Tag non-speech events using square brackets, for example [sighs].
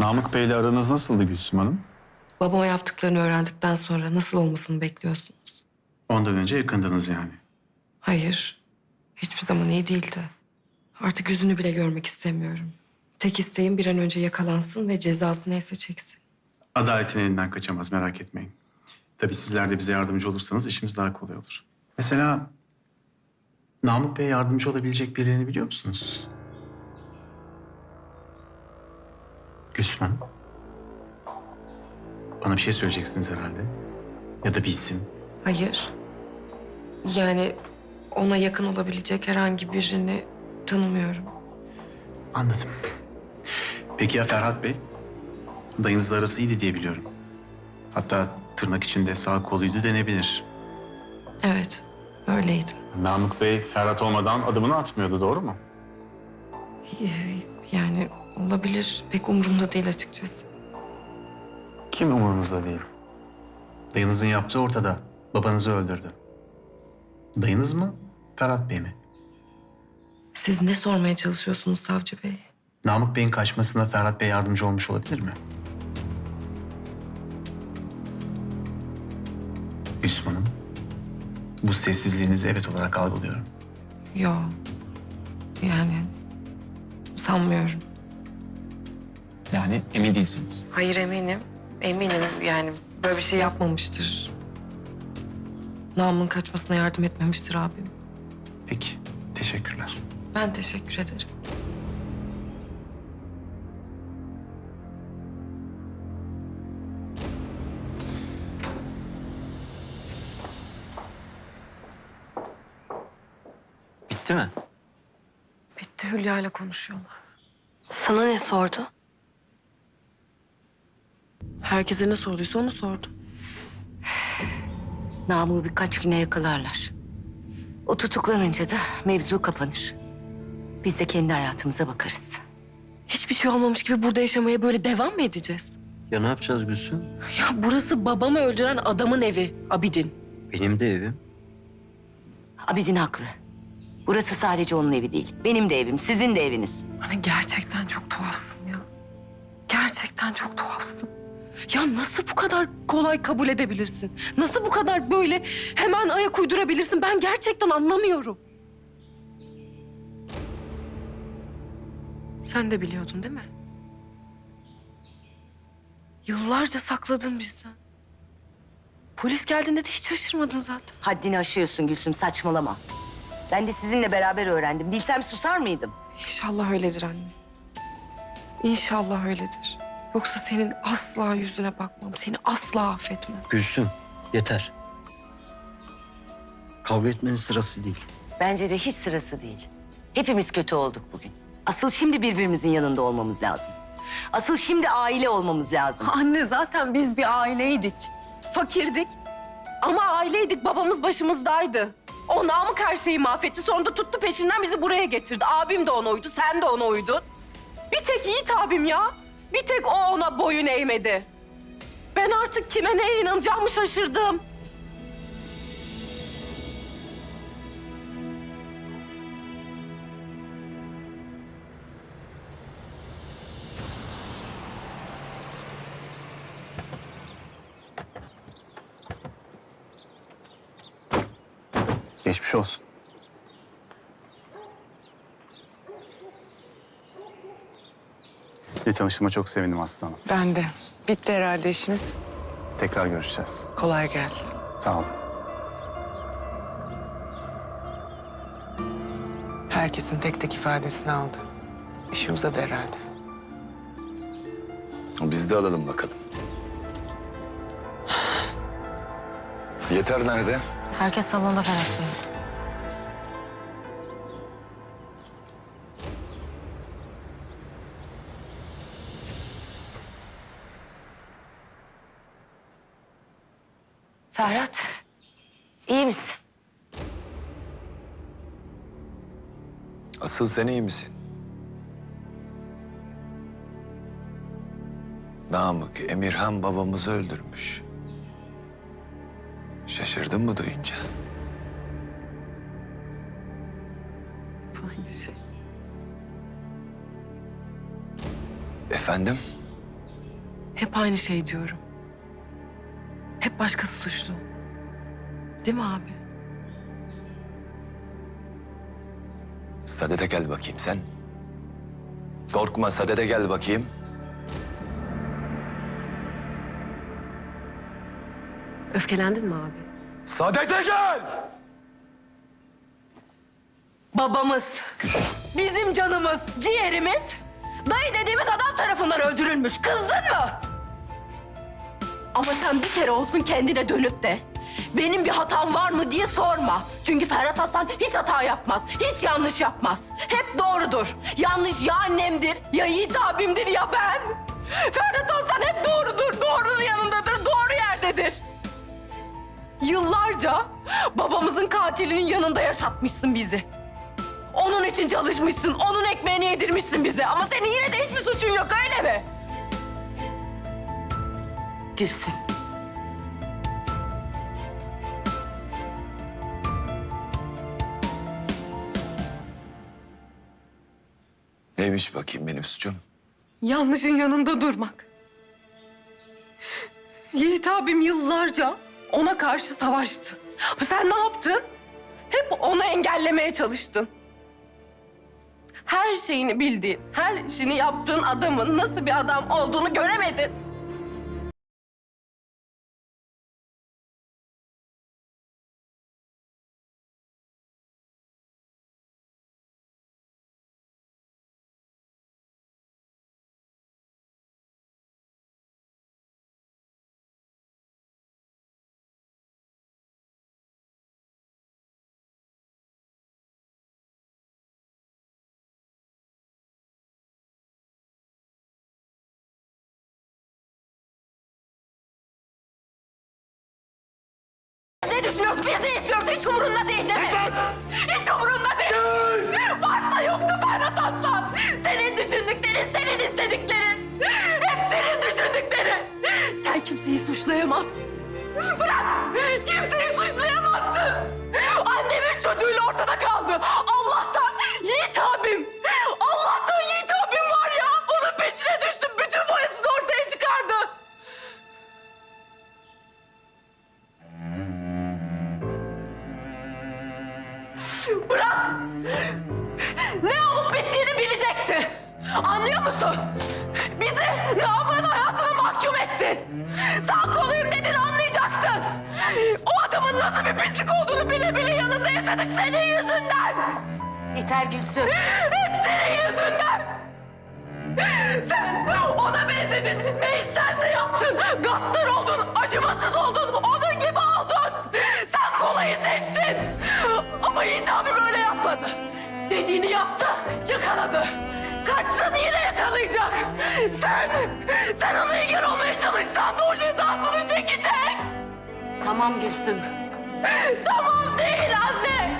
Namık Bey'le aranız nasıldı Gülsüm Hanım? Babama yaptıklarını öğrendikten sonra nasıl olmasını bekliyorsunuz? Ondan önce yakındınız yani. Hayır. Hiçbir zaman iyi değildi. Artık yüzünü bile görmek istemiyorum. Tek isteğim bir an önce yakalansın ve cezası neyse çeksin. Adaletin elinden kaçamaz merak etmeyin. Tabii sizler de bize yardımcı olursanız işimiz daha kolay olur. Mesela Namık Bey'e yardımcı olabilecek birilerini biliyor musunuz? Gülsüm. Bana bir şey söyleyeceksiniz herhalde. Ya da bir isim. Hayır. Yani ona yakın olabilecek herhangi birini tanımıyorum. Anladım. Peki ya Ferhat Bey? Dayınızla arası iyiydi diye biliyorum. Hatta tırnak içinde sağ koluydu denebilir. Evet, öyleydi. Namık Bey Ferhat olmadan adımını atmıyordu doğru mu? Yani olabilir. Pek umurumda değil açıkçası. Kim umurumuzda değil. Dayınızın yaptığı ortada. Babanızı öldürdü. Dayınız mı? Ferhat Bey mi? Siz ne sormaya çalışıyorsunuz savcı bey? Namık Bey'in kaçmasına Ferhat Bey yardımcı olmuş olabilir mi? Gülsüm Hanım, bu sessizliğinizi evet olarak algılıyorum. Yo. Yani sanmıyorum. Yani emin değilsiniz. Hayır eminim. Eminim yani böyle bir şey yapmamıştır. Namın kaçmasına yardım etmemiştir abim. Peki, teşekkürler. Ben teşekkür ederim. Bitti mi? Bitti Hülya ile konuşuyorlar. Sana ne sordu? Herkese ne sorduysa onu sordum. [sighs] Namık'ı birkaç güne yakalarlar. O tutuklanınca da mevzu kapanır. Biz de kendi hayatımıza bakarız. Hiçbir şey olmamış gibi burada yaşamaya böyle devam mı edeceğiz? Ya ne yapacağız Gülsüm? Ya burası babamı öldüren adamın evi Abidin. Benim de evim. Abidin haklı. Burası sadece onun evi değil. Benim de evim, sizin de eviniz. Hani gerçekten çok tuhafsın ya. Gerçekten çok tuhafsın. Ya nasıl bu kadar kolay kabul edebilirsin? Nasıl bu kadar böyle hemen ayak uydurabilirsin? Ben gerçekten anlamıyorum. Sen de biliyordun değil mi? Yıllarca sakladın bizden. Polis geldiğinde de hiç şaşırmadın zaten. Haddini aşıyorsun Gülsüm, saçmalama. Ben de sizinle beraber öğrendim. Bilsem susar mıydım? İnşallah öyledir anne. İnşallah öyledir. Yoksa senin asla yüzüne bakmam. Seni asla affetmem. Gülsüm yeter. Kavga etmenin sırası değil. Bence de hiç sırası değil. Hepimiz kötü olduk bugün. Asıl şimdi birbirimizin yanında olmamız lazım. Asıl şimdi aile olmamız lazım. Anne zaten biz bir aileydik. Fakirdik. Ama aileydik. Babamız başımızdaydı. O Namık her şeyi mahvetti. Sonra da tuttu peşinden bizi buraya getirdi. Abim de ona uydu. Sen de ona uydun. Bir tek Yiğit abim ya. Bir tek o ona boyun eğmedi. Ben artık kime neye inanacağımı şaşırdım. Geçmiş olsun. Sizle tanıştığıma çok sevindim aslanım. Ben de. Bitti herhalde işiniz. Tekrar görüşeceğiz. Kolay gelsin. Sağ olun. Herkesin tek tek ifadesini aldı. İşi uzadı herhalde. Biz de alalım bakalım. Yeter nerede? Herkes salonda Ferhat Bey. Ferhat, iyi misin? Asıl sen iyi misin? Namık Emirhan babamızı öldürmüş. Şaşırdın mı duyunca? Aynı şey. Efendim? Hep aynı şey diyorum. Hep başkası suçlu. Değil mi abi? Sadede gel bakayım sen. Korkma Sadede gel bakayım. Öfkelendin mi abi? Sadede gel! Babamız, bizim canımız, ciğerimiz dayı dediğimiz adam tarafından öldürülmüş. Kızdın mı? Ama sen bir kere olsun kendine dönüp de benim bir hatam var mı diye sorma. Çünkü Ferhat Aslan hiç hata yapmaz, hiç yanlış yapmaz. Hep doğrudur. Yanlış ya annemdir, ya Yiğit abimdir ya ben. Ferhat Aslan hep doğrudur, doğrunun yanındadır, doğru yerdedir. Yıllarca babamızın katilinin yanında yaşatmışsın bizi. Onun için çalışmışsın, onun ekmeğini yedirmişsin bize. Ama senin yine de hiçbir suçun yok öyle mi? Gülsüm. Neymiş bakayım benim suçum? Yanlışın yanında durmak. Yiğit abim yıllarca ona karşı savaştı. Ama sen ne yaptın? Hep onu engellemeye çalıştın. Her şeyini bildiğin, her işini yaptığın adamın nasıl bir adam olduğunu göremedin. Ne düşünüyoruz, biz ne istiyoruz hiç umurunda değil değil mi? Hiç umurunda değil. Varsa yoksa Ferhat Aslan. Senin düşündüklerin, senin istediklerin. Hep senin düşündüklerin. Sen kimseyi suçlayamazsın. Bırak! Kimseyi Bırak! Ne olup bittiğini bilecekti. Anlıyor musun? Bizi Namık'ın hayatına mahkum ettin. Sağ koluyum dedin anlayacaktın. O adamın nasıl bir pislik olduğunu bile bile yanında yaşadık senin yüzünden. Yeter Gülsüm. Hep senin yüzünden. Sen ona benzedin. Ne isterse yaptın. Gaddar oldun. Acımasız oldun. Onun gibi oldun. Sen kolayı seçtin. Ama böyle yapmadı. Dediğini yaptı. Yakaladı. Kaçsın yine yakalayacak. Sen, sen ona engel olmaya çalışsan da o cezasını çekecek. Tamam Gülsüm. Tamam değil anne.